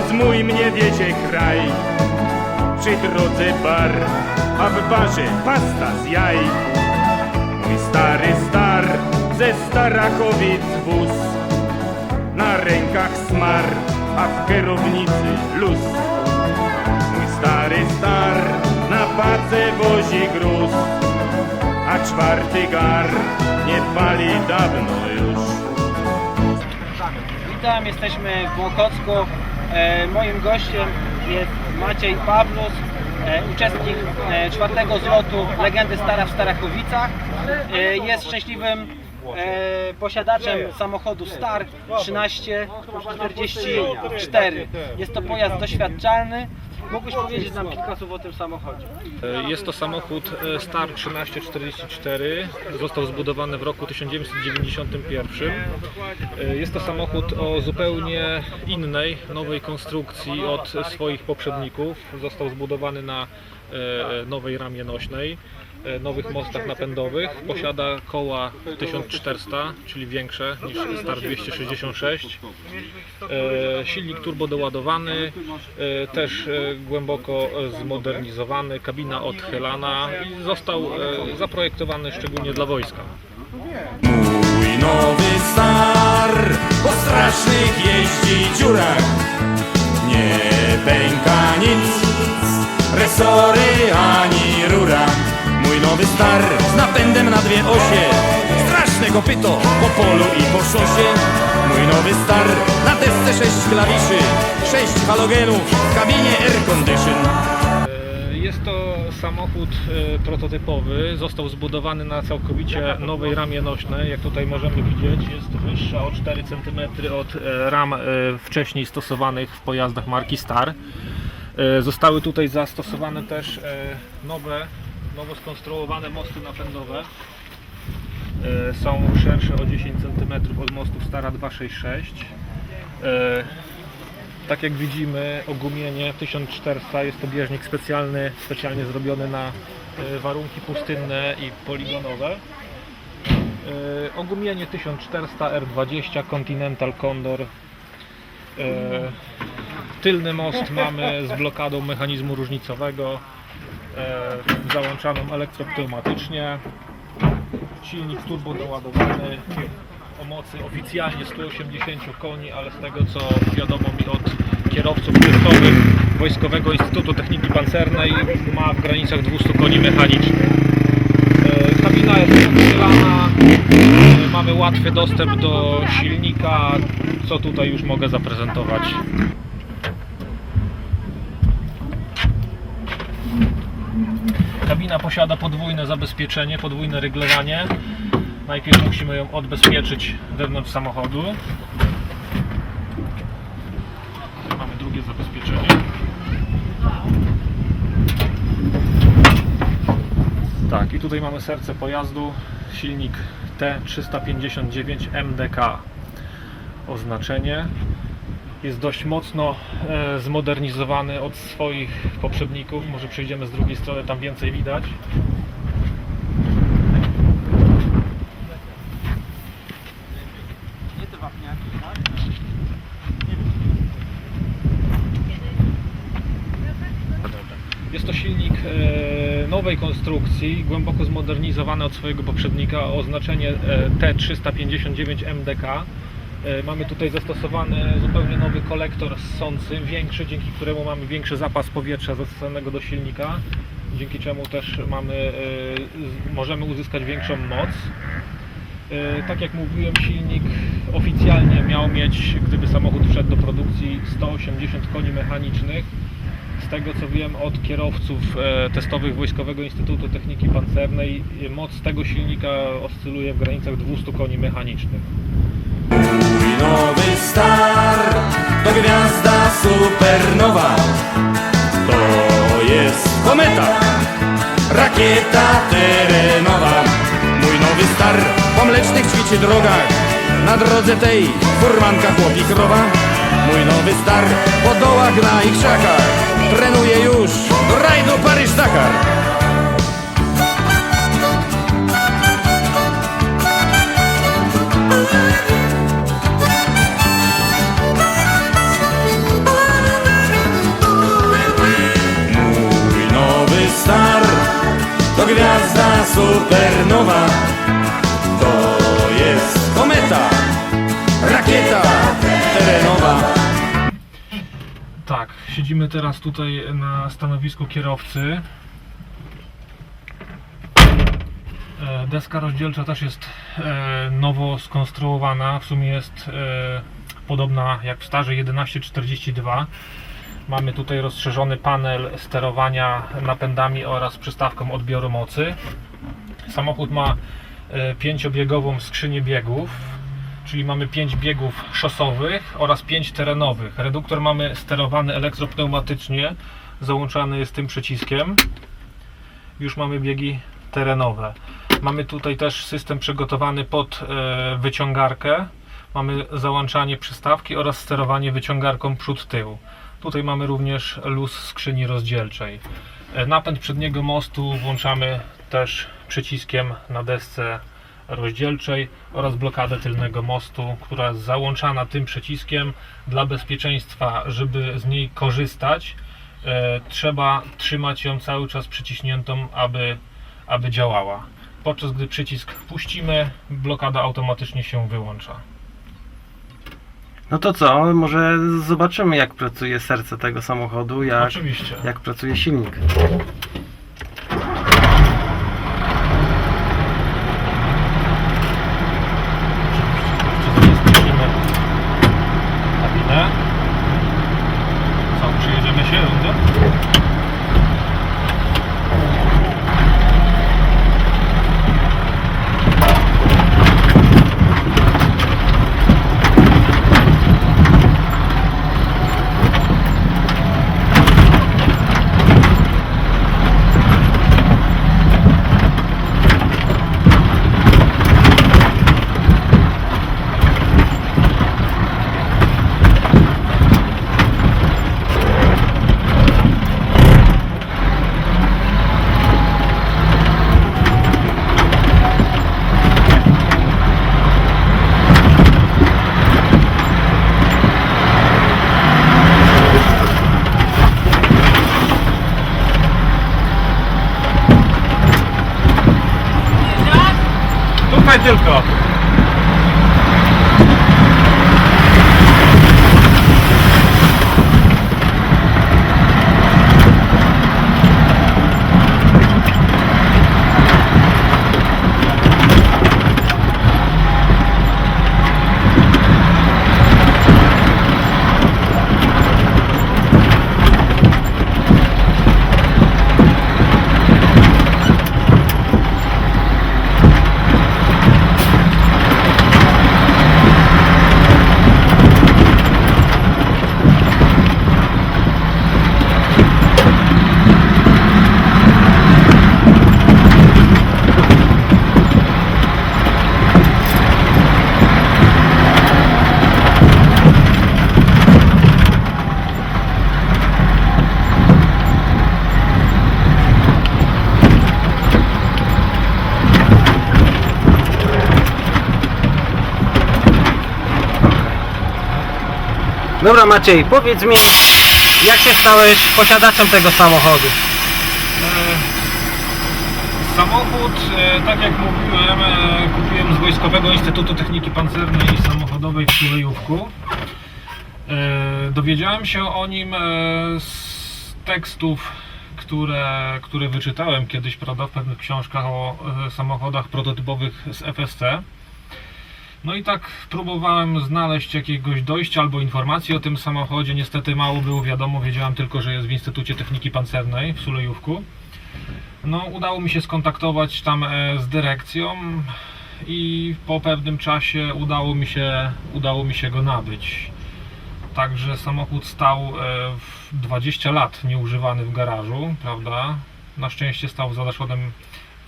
przez mój mnie wiecie kraj. Przy drodze bar, a w barze pasta z jaj. Mój stary star ze Starachowic wóz. Na rękach smar, a w kierownicy luz. Mój stary star na pace wozi gruz. A czwarty gar nie pali dawno już. Witam, jesteśmy w Młokocku. E, moim gościem jest Maciej Pawlus, e, uczestnik e, czwartego zlotu Legendy Stara w Starachowicach. Jest szczęśliwym posiadaczem samochodu Star 1344. Jest to pojazd doświadczalny. Mógłbyś powiedzieć nam kilka słów o tym samochodzie? Jest to samochód e, Star 1344. Został zbudowany w roku 1991. E, Jest to samochód o zupełnie innej, nowej konstrukcji od swoich poprzedników. Został zbudowany na e, nowej ramie nośnej, e, nowych mostach napędowych. Posiada koła 1400, czyli większe niż Star 266. E, Silnik turbo doładowany, e, też e, głęboko e, zmodernizowany, kabina odchylana i został e, zaprojektowany szczególnie dla wojska. Mój nowy star po strasznych jeździ dziurach Nie pęka nic, resory ani rura nowy star z napędem na dwie osie Straszne kopyto po polu i po szosie Mój nowy star na desce sześć klawiszy Sześć halogenów w kabinie air condition E, Jest to samochód e, prototypowy, został zbudowany na całkowicie nowej ramie nośnej. Jak tutaj możemy widzieć, jest wyższa o 4 cm od e, ram wcześniej stosowanych w pojazdach marki Star. Zostały tutaj zastosowane też nowe, nowo skonstruowane mosty napędowe. E, Są szersze o 10 cm od mostów Stara 266. E, tak jak widzimy, ogumienie 1400 jest to bieżnik specjalny, specjalnie zrobiony na e, warunki pustynne i poligonowe. Ogumienie 1400 R20 Continental Condor. Tylny most mamy z blokadą mechanizmu różnicowego, załączaną elektropneumatycznie. Silnik turbo doładowany o mocy oficjalnie 180 koni, ale z tego co wiadomo mi od kierowców testowych Wojskowego Instytutu Techniki Pancernej ma w granicach 200 koni mechanicznych. E, Kabina jest odchylana, e, mamy łatwy dostęp do silnika, co tutaj już mogę zaprezentować. Kabina posiada podwójne zabezpieczenie, podwójne ryglowanie. Najpierw musimy ją odbezpieczyć wewnątrz samochodu. Mamy drugie zabezpieczenie. Tak, i tutaj mamy serce pojazdu, silnik T359 MDK. Oznaczenie jest dość mocno e, zmodernizowany od swoich poprzedników. Może przejdziemy z drugiej strony, tam więcej widać. Jest to silnik e, nowej konstrukcji, głęboko zmodernizowany od swojego poprzednika oznaczenie e, T359 MDK. E, Mamy tutaj zastosowany zupełnie nowy kolektor ssący, większy, dzięki któremu mamy większy zapas powietrza zastosowanego do silnika, dzięki czemu też mamy, e, możemy uzyskać większą moc. E, Tak jak mówiłem, silnik oficjalnie miał mieć, gdyby samochód wszedł do produkcji, 180 koni mechanicznych. Z tego co wiem od kierowców testowych Wojskowego Instytutu Techniki Pancernej, moc tego silnika oscyluje w granicach 200 koni mechanicznych. Mój nowy star to gwiazda supernowa. To jest kometa, rakieta terenowa. Mój nowy star po mlecznych ćwiczy drogach. Na drodze tej furmanka chłopi krowa. Mój nowy star po dołach na ich szakach. Trenuje już do rajdu Paryż-Dakar. Siedzimy teraz tutaj na stanowisku kierowcy. E, Deska rozdzielcza też jest e, nowo skonstruowana, w sumie jest e, podobna jak w starzy 1142. Mamy tutaj rozszerzony panel sterowania napędami oraz przystawką odbioru mocy. Samochód ma pięciobiegową skrzynię biegów, czyli mamy 5 biegów szosowych oraz 5 terenowych. Reduktor mamy sterowany elektropneumatycznie, załączany jest tym przyciskiem. Już mamy biegi terenowe. Mamy tutaj też system przygotowany pod e, wyciągarkę. Mamy załączanie przystawki oraz sterowanie wyciągarką przód-tył. Tutaj mamy również luz skrzyni rozdzielczej. E, Napęd przedniego mostu włączamy też przyciskiem na desce rozdzielczej oraz blokadę tylnego mostu, która jest załączana tym przyciskiem dla bezpieczeństwa, żeby z niej korzystać. E, trzeba trzymać ją cały czas przyciśniętą, aby, aby działała. Podczas gdy przycisk puścimy, blokada automatycznie się wyłącza. No to co, może zobaczymy jak pracuje serce tego samochodu, jak, Oczywiście. jak pracuje silnik. Oczywiście jeszcze zabezpieczymy kabinę. Co, przyjedziemy się rundę? Tutaj tylko. Dobra Maciej, powiedz mi, jak się stałeś posiadaczem tego samochodu? Samochód, e, tak jak mówiłem, e, kupiłem z Wojskowego Instytutu Techniki Pancernej i Samochodowej w Sulejówku. E, Dowiedziałem się o nim e, z tekstów, które, które wyczytałem kiedyś prawda, w pewnych książkach o e, samochodach prototypowych z FSC. No i tak próbowałem znaleźć jakiegoś dojścia albo informacji o tym samochodzie. Niestety mało było wiadomo, wiedziałem tylko, że jest w Instytucie Techniki Pancernej w Sulejówku. No, udało mi się skontaktować tam e, z dyrekcją i po pewnym czasie udało mi się, udało mi się go nabyć. Także samochód stał e, w 20 lat nieużywany w garażu, prawda? Na szczęście stał w zadaszonym,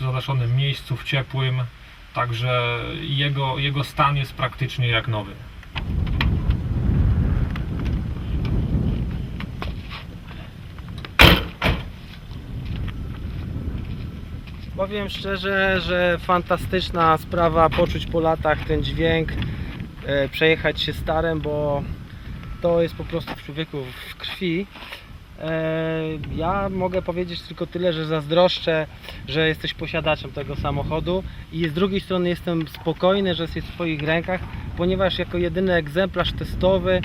w zadaszonym miejscu, w ciepłym, także jego, jego stan jest praktycznie jak nowy. Powiem szczerze, że fantastyczna sprawa poczuć po latach ten dźwięk, e, przejechać się starem, bo to jest po prostu w człowieku w krwi. E, Ja mogę powiedzieć tylko tyle, że zazdroszczę, że jesteś posiadaczem tego samochodu i z drugiej strony jestem spokojny, że jest w Twoich rękach, ponieważ jako jedyny egzemplarz testowy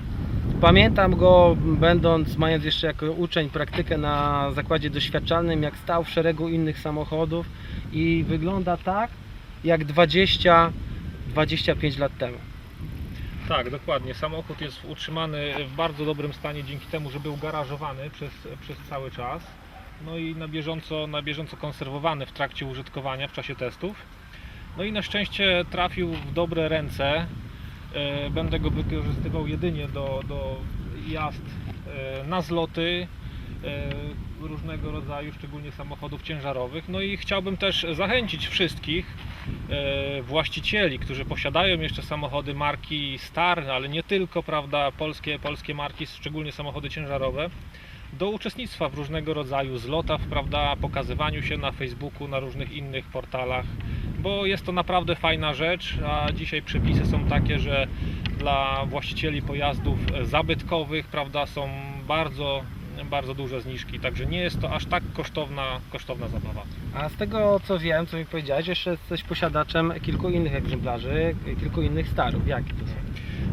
pamiętam go będąc, mając jeszcze jako uczeń praktykę na zakładzie doświadczalnym, jak stał w szeregu innych samochodów i wygląda tak jak 20-25 lat temu. Tak, dokładnie. Samochód jest utrzymany w bardzo dobrym stanie dzięki temu, że był garażowany przez, przez cały czas. No i na bieżąco, na bieżąco konserwowany w trakcie użytkowania, w czasie testów. No i na szczęście trafił w dobre ręce. E, Będę go wykorzystywał jedynie do, do jazd e, na zloty e, różnego rodzaju, szczególnie samochodów ciężarowych. No i chciałbym też zachęcić wszystkich właścicieli, którzy posiadają jeszcze samochody marki Star, ale nie tylko, prawda, polskie, polskie marki, szczególnie samochody ciężarowe, do uczestnictwa w różnego rodzaju zlotach, prawda, pokazywaniu się na Facebooku, na różnych innych portalach, bo jest to naprawdę fajna rzecz, a dzisiaj przepisy są takie, że dla właścicieli pojazdów zabytkowych, prawda, są bardzo, bardzo duże zniżki, także nie jest to aż tak kosztowna, kosztowna zabawa. A z tego co wiem, co mi powiedziałeś, jeszcze jesteś posiadaczem kilku innych egzemplarzy, kilku innych starów. Jakie to są?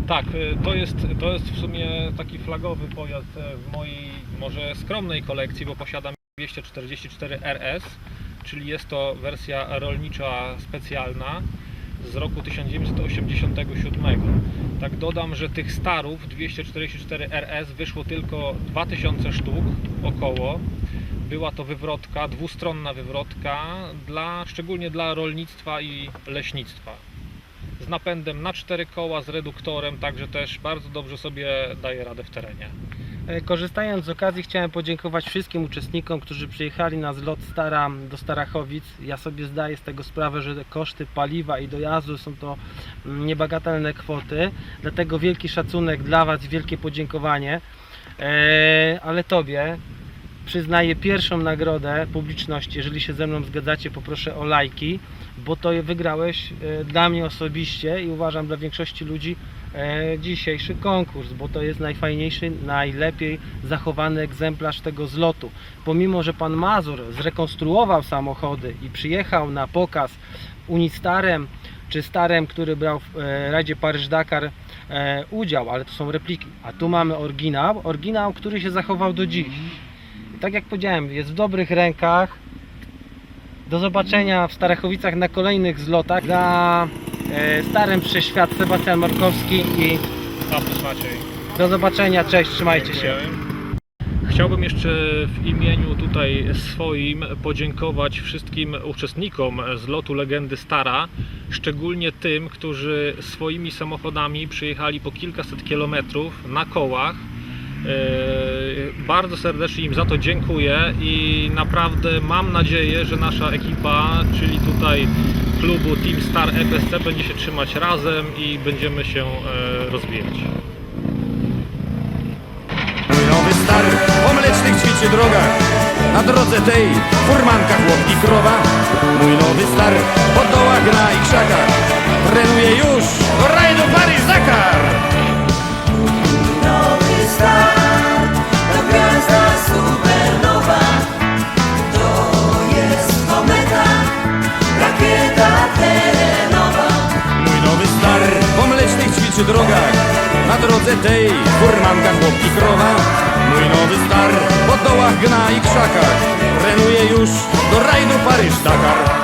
Tak, y, to jest, to jest w sumie taki flagowy pojazd e, w mojej może skromnej kolekcji, bo posiadam 244 RS, czyli jest to wersja rolnicza specjalna z roku 1987. Tak dodam, że tych starów 244 RS wyszło tylko 2000 sztuk około. Była to wywrotka, dwustronna wywrotka, dla, szczególnie dla rolnictwa i leśnictwa z napędem na cztery koła, z reduktorem, także też bardzo dobrze sobie daje radę w terenie. E, Korzystając z okazji chciałem podziękować wszystkim uczestnikom, którzy przyjechali na zlot Stara do Starachowic. Ja sobie zdaję z tego sprawę, że koszty paliwa i dojazdu są to mm, niebagatelne kwoty. Dlatego wielki szacunek dla Was wielkie podziękowanie. E, Ale Tobie przyznaję pierwszą nagrodę publiczności. Jeżeli się ze mną zgadzacie, poproszę o lajki, bo to wygrałeś e, dla mnie osobiście i uważam dla większości ludzi dzisiejszy konkurs, bo to jest najfajniejszy, najlepiej zachowany egzemplarz tego zlotu. Pomimo, że pan Mazur zrekonstruował samochody i przyjechał na pokaz Unistarem czy Starem, który brał w e, rajdzie Paryż-Dakar e, udział, ale to są repliki. A tu mamy oryginał, oryginał, który się zachował do dziś. I tak jak powiedziałem, jest w dobrych rękach. Do zobaczenia w Starachowicach na kolejnych zlotach. Za e, Starym Przeświat Sebastian Markowski i Paweł Maciej. do zobaczenia, cześć, trzymajcie się. Chciałbym jeszcze w imieniu tutaj swoim podziękować wszystkim uczestnikom z lotu Legendy Stara, szczególnie tym, którzy swoimi samochodami przyjechali po kilkaset kilometrów na kołach. Eee, Bardzo serdecznie im za to dziękuję i naprawdę mam nadzieję, że nasza ekipa, czyli tutaj klubu Team Star FSC będzie się trzymać razem i będziemy się e, rozwijać. Nowy star po mlecznych ćwiczy drogach Na drodze tej furmanka chłopki krowa. Mój nowy star po dołach na i krzakach Trenuje już do rajdu tej furmanka chłopki krowa. Mój nowy star po dołach gna i krzakach. Trenuje już do rajdu Paryż-Dakar